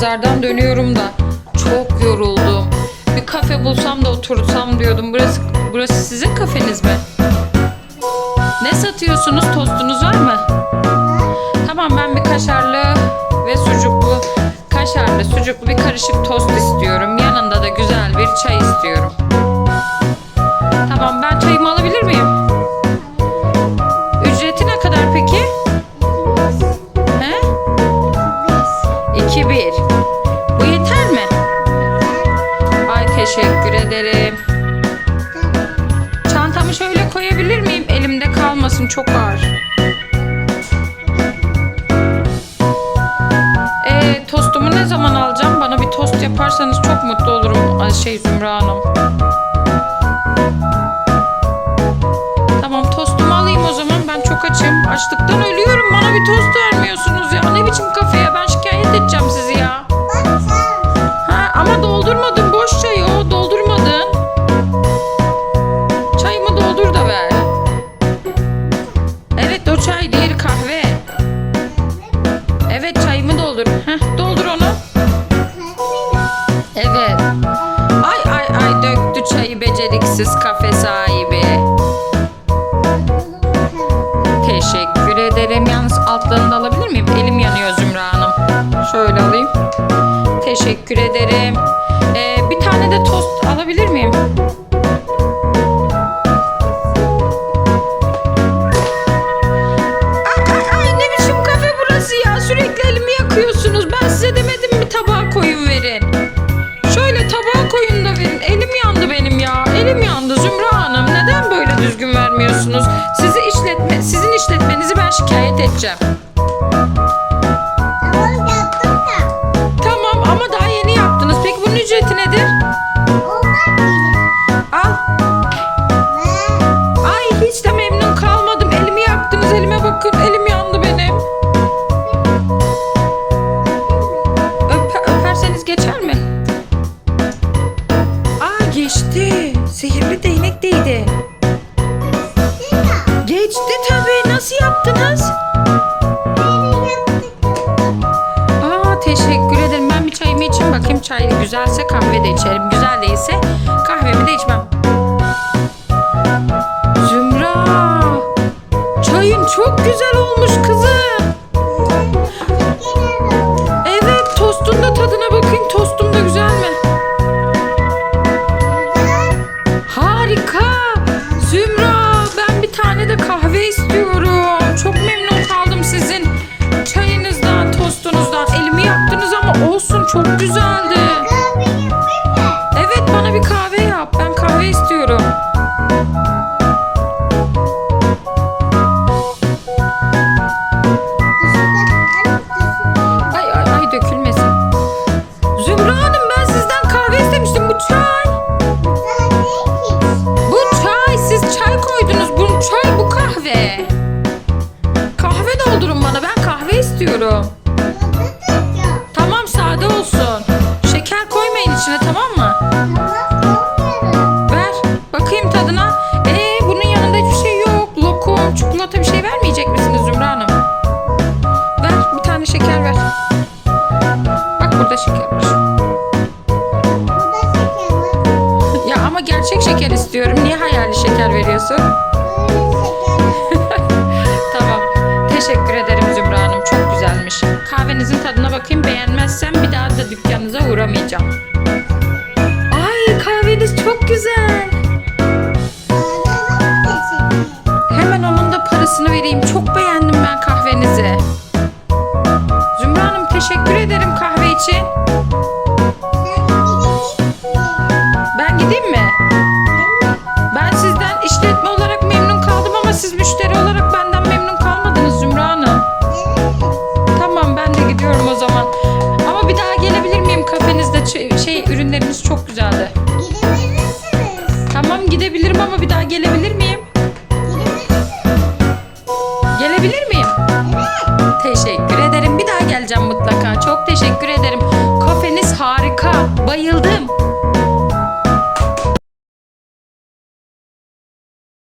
pazardan dönüyorum da çok yoruldum. Bir kafe bulsam da otursam diyordum. Burası burası sizin kafeniz mi? Ne satıyorsunuz? Tostunuz var mı? Tamam ben bir kaşarlı ve sucuklu kaşarlı sucuklu bir karışık tost istiyorum. Yanında da güzel bir çay istiyorum. Tamam ben çayımı alabilir miyim? Teşekkür ederim. Çantamı şöyle koyabilir miyim? Elimde kalmasın çok ağır. Ee, tostumu ne zaman alacağım? Bana bir tost yaparsanız çok mutlu olurum. Şey Zümra Hanım. Tamam tostumu alayım o zaman. Ben çok açım. Açlıktan ölüyorum. Bana bir tost vermiyorsunuz ya. Ne biçim kafeye? Çay değil kahve. Evet çayımı doldur. Heh, doldur onu. Evet. Ay ay ay döktü çayı beceriksiz kafe sahibi. Teşekkür ederim. Yalnız altlarını da alabilir miyim? Elim yanıyor Zümra Hanım. Şöyle alayım. Teşekkür ederim. Ee, bir tane de tost alabilir miyim? Elim yandı Zümra Hanım. Neden böyle düzgün vermiyorsunuz? Sizi işletme, sizin işletmenizi ben şikayet edeceğim. Nasıl yaptınız? Aa teşekkür ederim. Ben bir çayımı içeyim bakayım. Çay güzelse kahve de içerim. Güzel değilse kahvemi de içmem. Zümra. Çayın çok güzel olmuş kızım. Evet tostun da tadına bakayım. Tostum da güzel mi? Harika. Zümra ben bir tane de kahve istiyorum. Ama gerçek şeker istiyorum. Niye hayali şeker veriyorsun? gelebilir miyim? Gelebilir miyim? Teşekkür ederim. Bir daha geleceğim mutlaka. Çok teşekkür ederim. Kafeniz harika. Bayıldım.